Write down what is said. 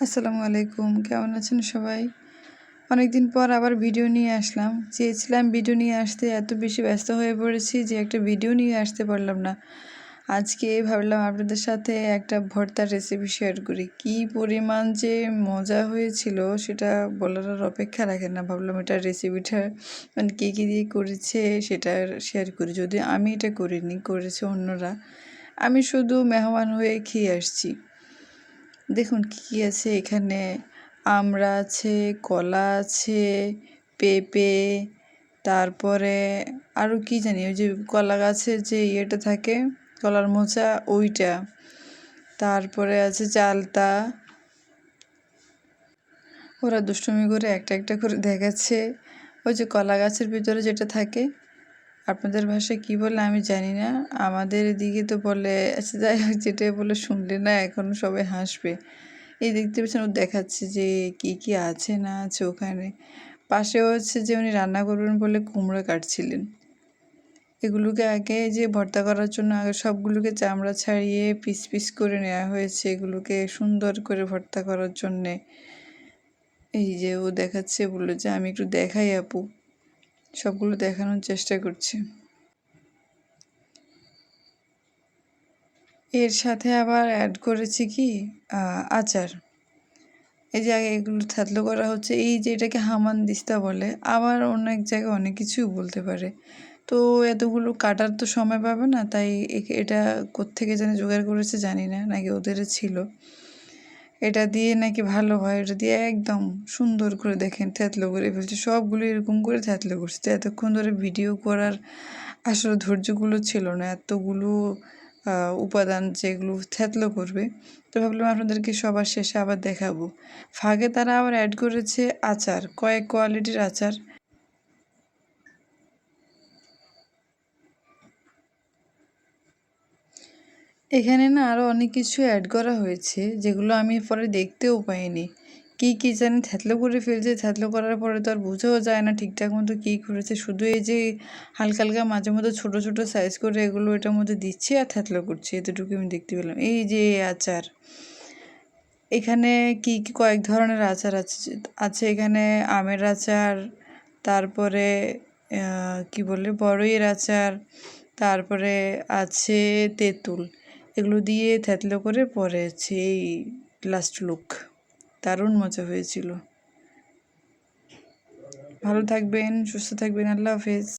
আসসালামু আলাইকুম, কেমন আছেন সবাই? অনেকদিন পর আবার ভিডিও নিয়ে আসলাম। চেয়েছিলাম ভিডিও নিয়ে আসতে, এত বেশি ব্যস্ত হয়ে পড়েছি যে একটা ভিডিও নিয়ে আসতে পারলাম না। আজকে ভাবলাম আপনাদের সাথে একটা ভর্তার রেসিপি শেয়ার করি। কি পরিমাণ যে মজা হয়েছিল, সেটা বলার অপেক্ষা রাখে না। ভাবলাম এটা রেসিপিটা মানে কে কী দিয়ে করেছে, সেটা শেয়ার করি। যদি আমি এটা করিনি, করেছে অন্যরা, আমি শুধু মেহমান হয়ে খেয়ে আসছি। দেখুন, কী কী আছে এখানে? আমড়া আছে, কলা আছে, পেঁপে, তারপরে আরও কি জানি, ওই যে কলা গাছের যে ইয়েটা থাকে, কলার মোচা, ওইটা। তারপরে আছে চালতা। ওরা দুষ্টুমি করে একটা একটা করে দেখাচ্ছে। ওই যে কলা গাছের ভিতরে যেটা থাকে আপনাদের ভাষায় কি বলে আমি জানি না। আমাদের এদিকে তো বলে আচ্ছা যাই হোক যেটা বলে শুনলে না, এখন সবাই হাসবে। এই দেখতে পাচ্ছেন ও দেখাচ্ছে যে কি কি আছে, না আছে ওখানে। পাশে হচ্ছে যে উনি রান্না করবেন বলে কুমড়ো কাটছিলেন। এগুলোকে আগে যে ভর্তা করার জন্য আগে সবগুলোকে চামড়া ছাড়িয়ে পিস পিস করে নেওয়া হয়েছে এগুলোকে সুন্দর করে ভর্তা করার জন্যে। এই যে ও দেখাচ্ছে, বলল যে আমি একটু দেখাই আপু। সবগুলো দেখানোর চেষ্টা করছি। এর সাথে আবার অ্যাড করেছি কি? আচার। এই যে আগে এগুলো থাতলো করা হচ্ছে। এই যে এটাকে হামান দিস্তা বলে, আবার অনেক জায়গায় অনেক কিছুই বলতে পারে। তো এতগুলো কাটার তো সময় পাবে না, তাই এটা কোত্থেকে জানি জোগাড় করেছে জানি না, নাকি ওদের ছিল। এটা দিয়ে নাকি ভালো হয় এটা দিয়ে একদম সুন্দর করে দেখেন থ্যাতলো করে ফেলছে। সবগুলো এরকম করে থ্যাতলো করছে তো এতক্ষণ ধরে ভিডিও করার আসলে ধৈর্যগুলো ছিল না। এতগুলো উপাদান যেগুলো থ্যাতলো করবে। তো ভাবলাম আপনাদেরকে সবার শেষে আবার দেখাবো। ফাঁকে তারা আবার অ্যাড করেছে আচার, কয়েক কোয়ালিটির আচার। এখানে না আরও অনেক কিছু অ্যাড করা হয়েছে, যেগুলো আমি পরে দেখতেও পাইনি। কী কী জানি থ্যাতলো করে ফেলছে থ্যাতলো করার পরে তো আর বোঝাও যায় না ঠিকঠাক মতো কী করেছে। শুধু এই যে হালকা হালকা মাঝে মধ্যে ছোটো ছোটো সাইজ করে এগুলো এটার মধ্যে দিচ্ছে আর থ্যাতলো করছে, এতটুকু আমি দেখতে পেলাম। এই যে আচার, এখানে কি কি কয়েক ধরনের আচার আছে আছে এখানে আমের আচার, তারপরে কি বলে, বড়ইয়ের আচার, তারপরে আছে তেঁতুল। এগুলো দিয়ে থ্যাতলো করে পরে এই লাস্ট লুক দারুণ মজা হয়েছিল। ভালো থাকবেন, সুস্থ থাকবেন, আল্লাহ হাফেজ।